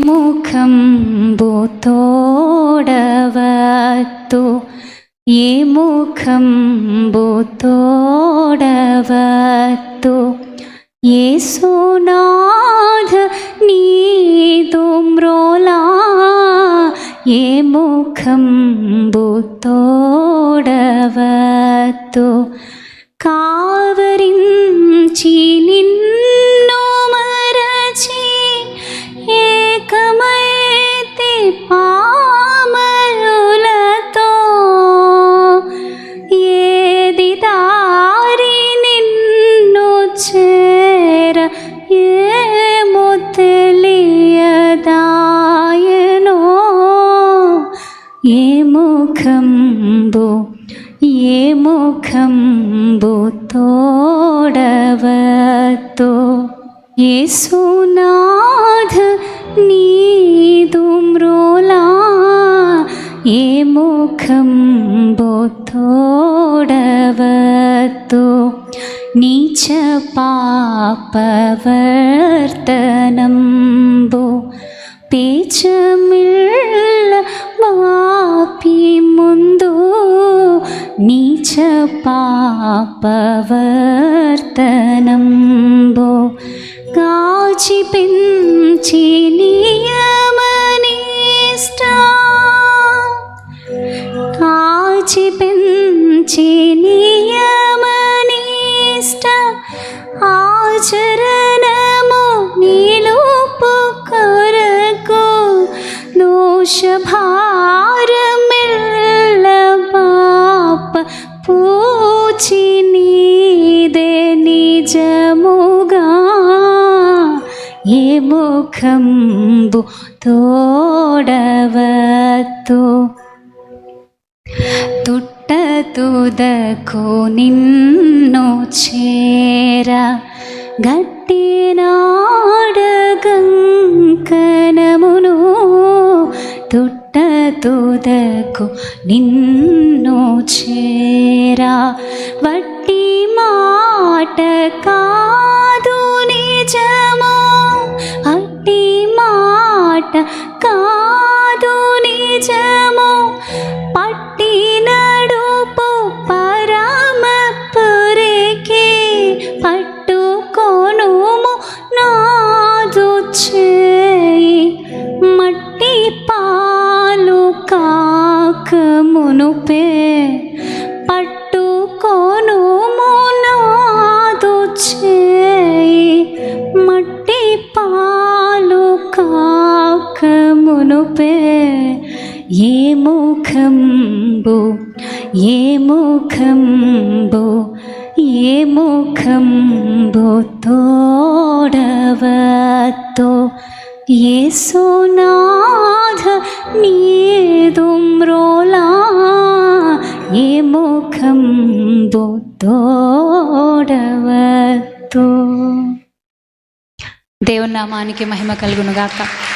മുഖം ഭൂത്തോടവത്തു ഈ മുഖം ഭൂത്തോടവത്തു യേസുനാഥ നീതും ഈ മുഖം ഭൂത്തോടവത്തു കാ ചേര മുത്തലിയതായനോ ഏ മുഖംബോ ഏ മുഖംബോ തോടവത്തോ? യേസുനാഥ നീതുമ്രോലാ ഏ മുഖംബോ തോടവത്തോ? നീച്ച പാപവർത്തനം ബോ പേച്ചമിള്ള മാപ്പി മുന്തോ. നീച്ച പാപവർത്തനം ബോ കാച്ചി പെഞ്ചി നിയമനിഷ്ട കാച്ചി പെഞ്ചി ఆచరణము నిలుపు కొరకు దోషభారమిల్ల పాప పూచి నీదే నిజముగా ఏ ముఖంబు తోడవతో తుట్ట తుదకు నిన్ను చేర గట్టినాడగంకనమును తుట్ట తుదకు నిన్ను చేరా. వట్టి మాట కాదు నిజము అట్టి మాట నుపే పట్టుకోను నాదు చేయి మట్టి పాలు కాక మునుపే. ఏ ముఖంబు ఏ ముఖంబు ఏ ముఖంబు తోడవతో ఏ సోనా ముఖంబు దేవుని నామానికి మహిమ కలుగునుగాక.